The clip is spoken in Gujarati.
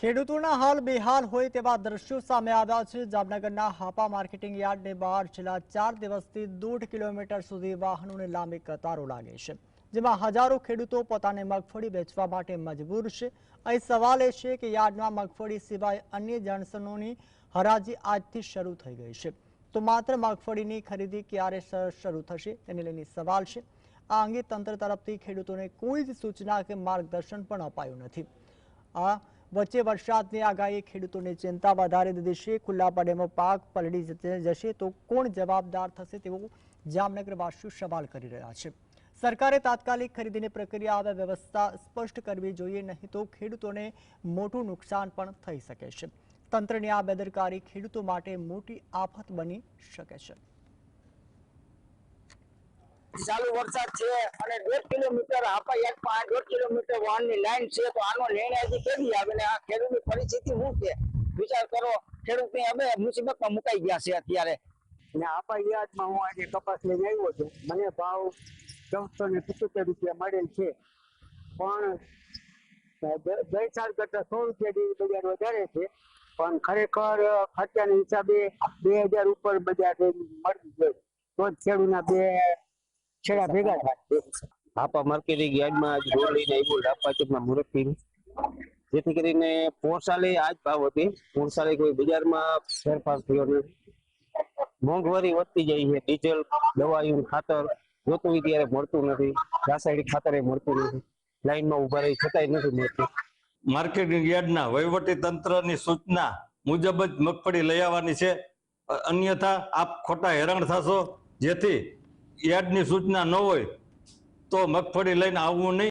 ખેડૂતોના હાલ બેહાલ હોય તેવા દ્રશ્યો સામે આવ્યા છે. જામનગરના હાપા માર્કેટિંગ યાર્ડની બહાર છેલ્લા ચાર દિવસથી દોઢ કિલોમીટર સુધી વાહનોની લાંબી કતારો લાગે છે, જેમાં હજારો ખેડૂતો પોતાને મગફળી વેચવા માટે મજબૂર છે. અહીં સવાલ એ છે કે યાર્ડમાં મગફળી સિવાય અન્ય જણસનોની હરાજી આજથી શરૂ થઈ ગઈ છે. તો માત્ર મગફળીની ખરીદી ક્યારે શરૂ થશે તેને લઈને સવાલ છે. આ અંગે તંત્ર તરફથી ખેડૂતોને કોઈ જ સૂચના કે માર્ગદર્શન પણ અપાયું નથી. આ વચ્ચે વરસાદની આગાહી ખેડૂતોને ચિંતા વધારી દીધી છે. ખુલ્લા પડેમાં પાક પલળી જશે તો કોણ જવાબદાર થશે તેવો જામનગરવાસીઓ સવાલ કરી રહ્યા છે. સરકારે તાત્કાલિક ખરીદીની પ્રક્રિયા આવે વ્યવસ્થા સ્પષ્ટ કરવી જોઈએ, નહીં તો ખેડૂતોને મોટું નુકસાન પણ થઈ શકે છે. તંત્રની આ બેદરકારી ખેડૂતો માટે મોટી આફત બની શકે છે. ચાલુ વરસાદ છે અને દોઢ કિલોમીટર આપા એક પાંચ દોઢ કિલોમીટર વાહનની લાઈન છે તો આનો નિર્ણય હજી કેવી આવે ને આ ખેડૂતની પરિસ્થિતિ શું છે? વિચાર કરો ખેડૂતને અમે મુસીબતમાં મુકાઈ ગયા છે અત્યારે. ને આપા યાદમાં હું આજે કપાસ લઈને આવ્યો છું. મને ભાવ ચૌદસો ને સિત્તોતેર રૂપિયા મળેલ છે. પણ ગઈ સાલ કરતા સો રૂપિયા જેવી બજાર વધારે છે. પણ ખરેખર ખર્ચાના હિસાબે બે હજાર ઉપર બજાર મળી જોઈએ તો જ ખેડૂતના બે છેડા ભેગા થાય. હાપા માર્કેટિંગ યાર્ડમાં આજ રોડ લઈને આવ્યો ડાપા ચોકના મુરતથી જેથી કરીને પોરસાલે આ જ ભાવ હતી. પોરસાલે કોઈ બજારમાં ફેરફાર થયો નથી મોંઘવારી વધતી જાય છે. ડીઝલ દવાયું ખાતર જોતું હોય ત્યારે મળતું નથી. રાસાયણિક ખાતર એ મળતું નથી. લાઈનમાં ઊભા રહી છતાંય નથી મળતું. માર્કેટિંગ યાર્ડના વહીવટી તંત્રની સૂચના મુજબ જ મગફળી લઈ આવવાની છે. અન્યથા આપ ખોટા હેરાન થશો. જેથી યાર્ડની સૂચના ન હોય તો મગફળી લઈને આવવું નહીં.